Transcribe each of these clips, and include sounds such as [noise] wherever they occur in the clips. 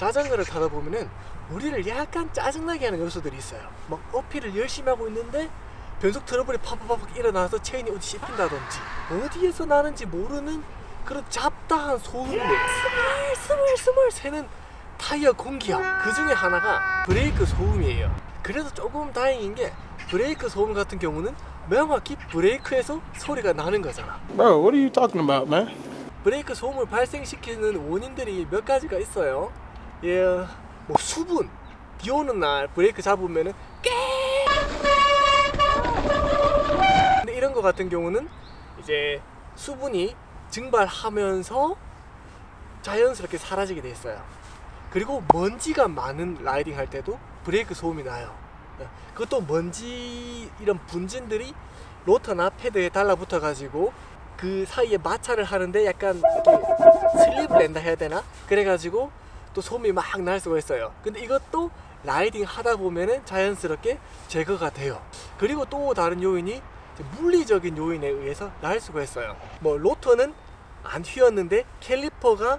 자전거를 타다 보면은 우리를 약간 짜증나게 하는 요소들이 있어요. 막 어필을 열심히 하고 있는데 변속 트러블이 팍팍팍 일어나서 체인이 어디 씹힌다든지 어디에서 나는지 모르는 그런 잡다한 소음을 스멀 스멀 스멀 새는 타이어 공기압 그 중에 하나가 브레이크 소음이에요. 그래도 조금 다행인 게 브레이크 소음 같은 경우는 명확히 브레이크에서 소리가 나는 거잖아. Bro, what are you talking about, man? 브레이크 소음을 발생시키는 원인들이 몇 가지가 있어요. 예, 뭐 수분. 비 오는 날 브레이크 잡으면은 깨. 근데 이런 거 같은 경우는 이제 수분이 증발하면서 자연스럽게 사라지게 돼 있어요. 그리고 먼지가 많은 라이딩 할 때도 브레이크 소음이 나요. 예, 그것도 먼지 이런 분진들이 로터나 패드에 달라붙어 가지고 그 사이에 마찰을 하는데 약간 슬립을 낸다 해야 되나? 그래가지고 또 소음이 막 날 수가 있어요. 근데 이것도 라이딩 하다 보면은 자연스럽게 제거가 돼요. 그리고 또 다른 요인이 물리적인 요인에 의해서 날 수가 있어요. 뭐 로터는 안 휘었는데 캘리퍼가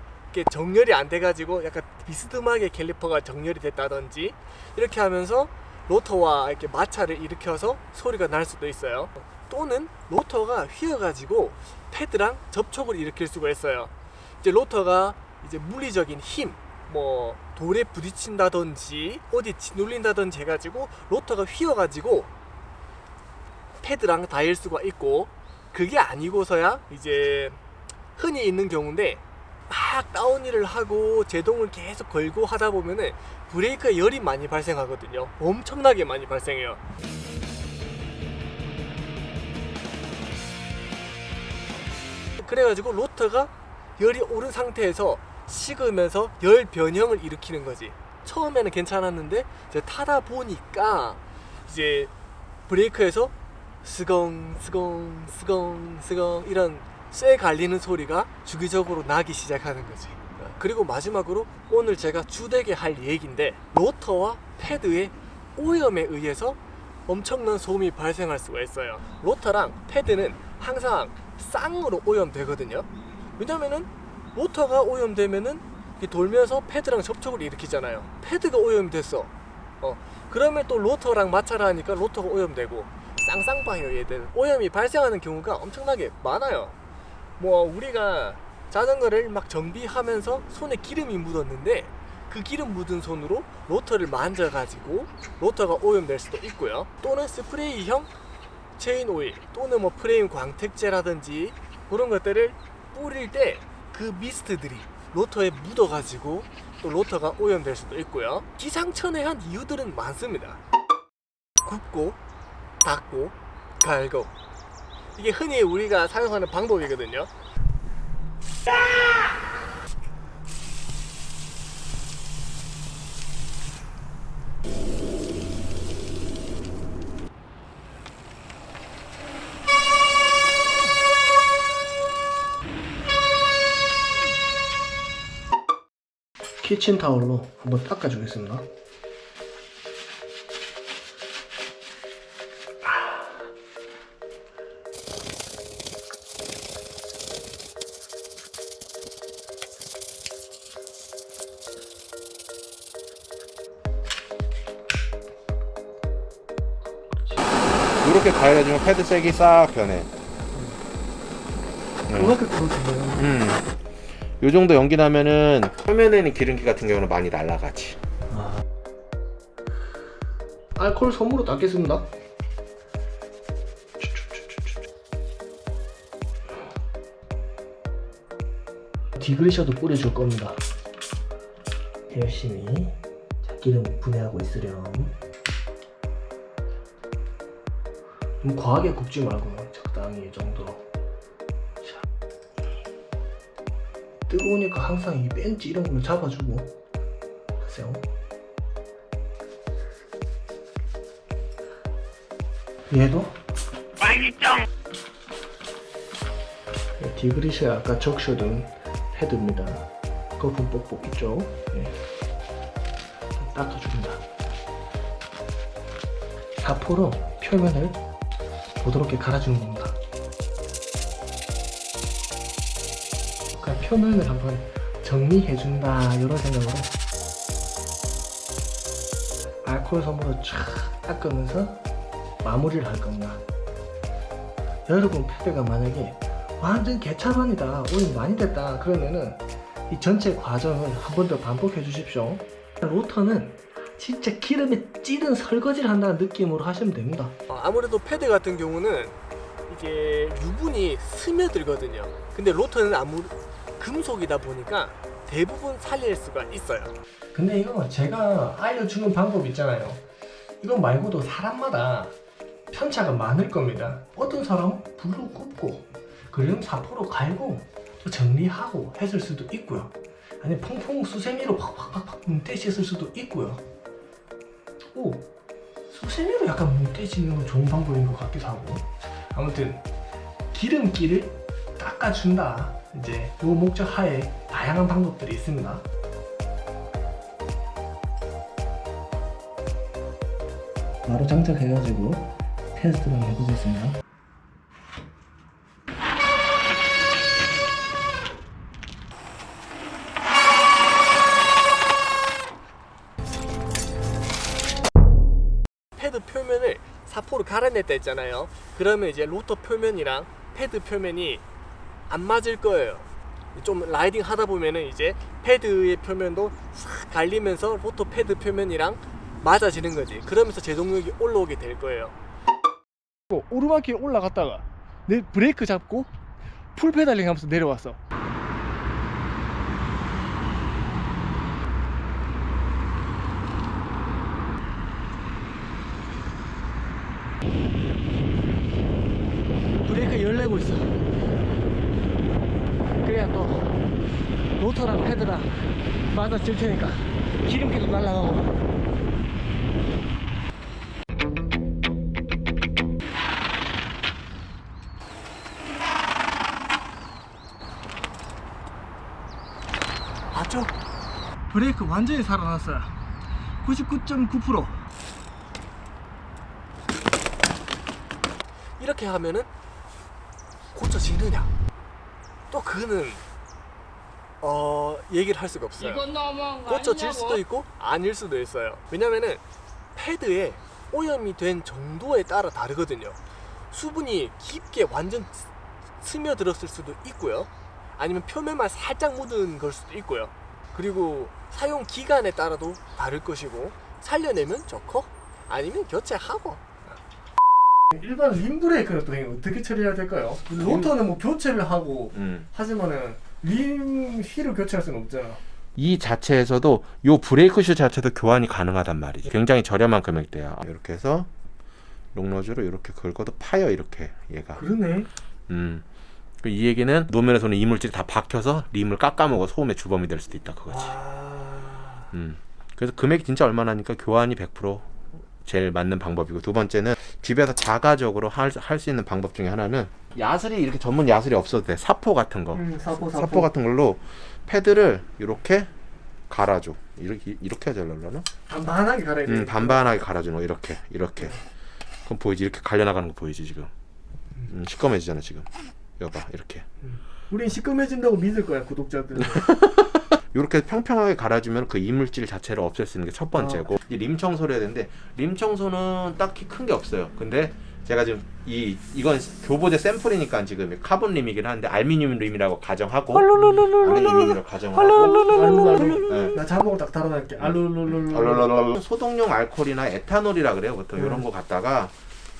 정렬이 안 돼가지고 약간 비스듬하게 캘리퍼가 정렬이 됐다든지 이렇게 하면서 로터와 이렇게 마찰을 일으켜서 소리가 날 수도 있어요. 또는 로터가 휘어가지고 패드랑 접촉을 일으킬 수가 있어요. 이제 로터가 이제 물리적인 힘, 뭐 돌에 부딪힌다든지 어디 짓눌린다든지 해가지고 로터가 휘어가지고 패드랑 닿을 수가 있고 그게 아니고서야 이제 흔히 있는 경우인데 막 다운힐을 하고 제동을 계속 걸고 하다 보면은 브레이크에 열이 많이 발생하거든요. 엄청나게 많이 발생해요. 그래가지고 로터가 열이 오른 상태에서 식으면서 열 변형을 일으키는 거지. 처음에는 괜찮았는데 이제 타다 보니까 이제 브레이크에서 스공 스공 스공 스공 이런 쇠 갈리는 소리가 주기적으로 나기 시작하는 거지. 그리고 마지막으로 오늘 제가 주되게 할 얘기인데 로터와 패드의 오염에 의해서 엄청난 소음이 발생할 수가 있어요. 로터랑 패드는 항상 쌍으로 오염되거든요. 왜냐면은 로터가 오염되면은 돌면서 패드랑 접촉을 일으키잖아요. 패드가 오염됐어. 어 그러면 또 로터랑 마찰을 하니까 로터가 오염되고 쌍쌍방이에요 얘들. 오염이 발생하는 경우가 엄청나게 많아요. 뭐 우리가 자전거를 막 정비하면서 손에 기름이 묻었는데 그 기름 묻은 손으로 로터를 만져가지고 로터가 오염될 수도 있고요. 또는 스프레이형 체인 오일 또는 뭐 프레임 광택제라든지 그런 것들을 뿌릴 때 그 미스트들이 로터에 묻어가지고 또 로터가 오염될 수도 있고요. 기상천외한 이유들은 많습니다. 굽고 닫고 갈고 이게 흔히 우리가 사용하는 방법이거든요. 키친타올로 한번 닦아주겠습니다. 이렇게 가열해주면 패드 색이 싹 변해. 네. 그만큼 그렇군요. 음. 요 정도 연기 나면은 표면에 있는 기름기 같은 경우는 많이 날아가지. 알코올 솜으로 닦겠습니다. 디그리셔도 뿌려줄 겁니다. 열심히 자, 기름 분해하고 있으렴. 너무 과하게 굽지 말고 적당히 이 정도로. 뜨거우니까 항상 이 벤치 이런 걸로 잡아주고 하세요. 얘도 네, 디그리셔 아까 적셔둔 헤드입니다. 거품 뽁뽁 있죠? 네. 닦아줍니다. 사포로 표면을 부드럽게 갈아주는 겁니다. 표면을 한번 정리해준다 이런 생각으로 알코올 솜으로 쫙 닦으면서 마무리를 할 겁니다. 여러분 패드가 만약에 완전 개차반이다 오일 많이 됐다 그러면은 이 전체 과정을 한 번 더 반복해 주십시오. 로터는 진짜 기름에 찌든 설거지를 한다는 느낌으로 하시면 됩니다. 아무래도 패드 같은 경우는 이게 유분이 스며들거든요. 근데 로터는 아무 금속이다 보니까 대부분 살릴 수가 있어요. 근데 이거 제가 알려주는 방법 있잖아요. 이거 말고도 사람마다 편차가 많을 겁니다. 어떤 사람은 불로 굽고 그리고 사포로 갈고 또 정리하고 했을 수도 있고요. 아니 퐁퐁 수세미로 팍팍팍팍 뭉떼셨을 수도 있고요. 오 수세미로 약간 뭉떼지는 건 좋은 방법인 것 같기도 하고 아무튼 기름기를 닦아준다. 이제 요 목적 하에 다양한 방법들이 있습니다. 바로 장착해가지고 테스트를 해보겠습니다. 패드 표면을 사포로 갈아냈다 했잖아요. 그러면 이제 로터 표면이랑 패드 표면이 안 맞을 거예요. 좀 라이딩 하다 보면은 이제 패드의 표면도 싹 갈리면서 로터 패드 표면이랑 맞아지는 거지. 그러면서 제동력이 올라오게 될 거예요. 오르막길 올라갔다가 내 브레이크 잡고 풀 페달링 하면서 내려왔어. 브레이크 열내고 있어. 그래야 또 로터랑 패드랑 맞아질 테니까 기름기도 날라가고. 맞죠? 브레이크 완전히 살아났어요. 99.9%. 이렇게 하면은 고쳐지느냐? 또 그는 어 얘기를 할 수가 없어요. 이건 너무한 거 고쳐질 아니냐고? 수도 있고 아닐 수도 있어요. 왜냐면은 패드에 오염이 된 정도에 따라 다르거든요. 수분이 깊게 완전 스- 스며들었을 수도 있고요. 아니면 표면만 살짝 묻은 걸 수도 있고요. 그리고 사용 기간에 따라도 다를 것이고 살려내면 좋고 아니면 교체하고 일반 림 브레이크는 또 어떻게 처리해야 될까요? 로터는 뭐 교체를 하고 음. 하지만은 림 휠을 교체할 수는 없잖아. 이 자체에서도 요 브레이크 슈 자체도 교환이 가능하단 말이지. 굉장히 저렴한 금액대야. 이렇게 해서 롱노즈로 이렇게 긁어도 파여 이렇게 얘가. 그러네. 음. 그이 얘기는 노면에서는 이물질이 다 박혀서 림을 깎아먹어 소음의 주범이 될 수도 있다 그거지. 아... 음. 그래서 금액이 진짜 얼마나 하니까 교환이 100% 제일 맞는 방법이고 두 번째는 집에서 자가적으로 할 수 있는 방법 중에 하나는 야슬이 이렇게 전문 야슬이 없어도 돼. 사포 같은 거. 음, 사포 사포. 사포 같은 걸로 패드를 이렇게 갈아줘. 이렇게 이렇게 하자려나? 반반하게 갈아야 돼. 음, 반반하게 갈아주는 거 이렇게 이렇게. 그럼 보이지? 이렇게 갈려 나가는 거 보이지 지금? 음, 시꺼매지잖아 지금. 여봐 이렇게. 우린 시꺼매진다고 믿을 거야 구독자들. [laughs] 이렇게 평평하게 갈아주면 그 이물질 자체를 없앨 수 있는 게 첫 번째고 이 림 청소를 해야 되는데 림 청소는 딱히 큰 게 없어요. 근데 제가 지금 이 이건 교보제 샘플이니까 지금 카본 림이긴 한데 알미늄 림이라고 가정하고 알루미늄이라고 가정하고 네. 나 자막을 딱 달아놨게. 알룰룰룰. 소독용 알코올이나 에탄올이라 그래요. 보통 음. 이런 거 갖다가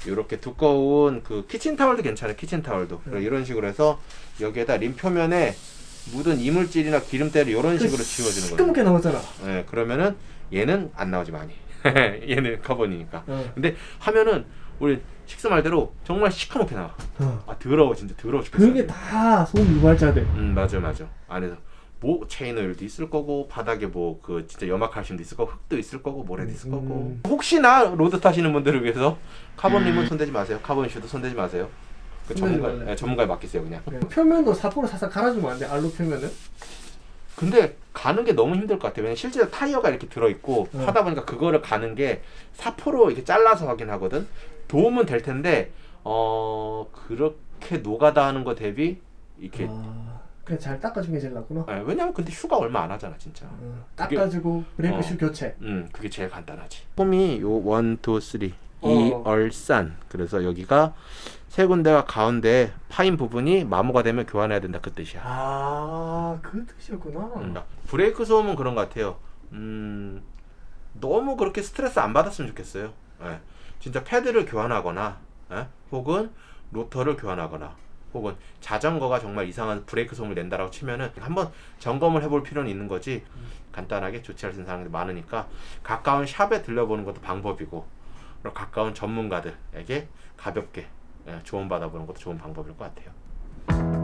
이렇게 두꺼운 그 키친 타월도 괜찮아요. 키친 타월도 음. 이런 식으로 해서 여기에다 림 표면에 묻은 이물질이나 기름때를 이런 그 식으로 지워주는 거예요. 시꺼멓게 나오잖아. 네, 그러면은 얘는 안 나오지 많이. 얘는 카본이니까. 어. 근데 하면은 우리 식스 말대로 정말 시커멓게 나와. 어. 아 더러워 진짜 더러워 죽겠어. 그게 다 소음 유발자들. 음 맞아 맞아. 안에서 뭐 체인 오일도 있을 거고 바닥에 뭐 그 진짜 염화칼슘도 있을 거고 흙도 있을 거고 모래도 있을 거고 음. 혹시나 로드 타시는 분들을 위해서 카본님은 손대지 마세요. 카본 슈도 손대지 마세요. 그 손대지 전문가 말래. 네, 전문가에 맡기세요 그냥. 표면도 사포로 살짝 갈아주면 안 돼. 알로 표면은. 근데 가는 게 너무 힘들 것 같아요. 왜냐면 실제로 타이어가 이렇게 들어있고 어. 하다 보니까 그거를 가는 게 사포로 이렇게 잘라서 하긴 하거든. 도움은 될 텐데 어 그렇게 노가다 하는 거 대비 이렇게 아. 그냥 잘 닦아주는 게 제일 낫구나. 예, 왜냐면 근데 휴가 얼마 안 하잖아 진짜. 어, 닦아주고 브레이크 어. 슈 교체. 음, 그게 제일 간단하지. 폼이 요 원, 투, 쓰리 어. 이얼산. 그래서 여기가 세 군데와 가운데 파인 부분이 마모가 되면 교환해야 된다 그 뜻이야. 아, 그 뜻이었구나. 음, 브레이크 소음은 그런 것 같아요. 음, 너무 그렇게 스트레스 안 받았으면 좋겠어요. 예. 진짜 패드를 교환하거나, 예? 혹은 로터를 교환하거나, 혹은 자전거가 정말 이상한 브레이크 소음을 낸다라고 치면은 한번 점검을 해볼 필요는 있는 거지. 간단하게 조치할 수 있는 사람들이 많으니까 가까운 샵에 들려보는 것도 방법이고, 가까운 전문가들에게 가볍게 예, 조언 받아보는 것도 좋은 방법일 것 같아요.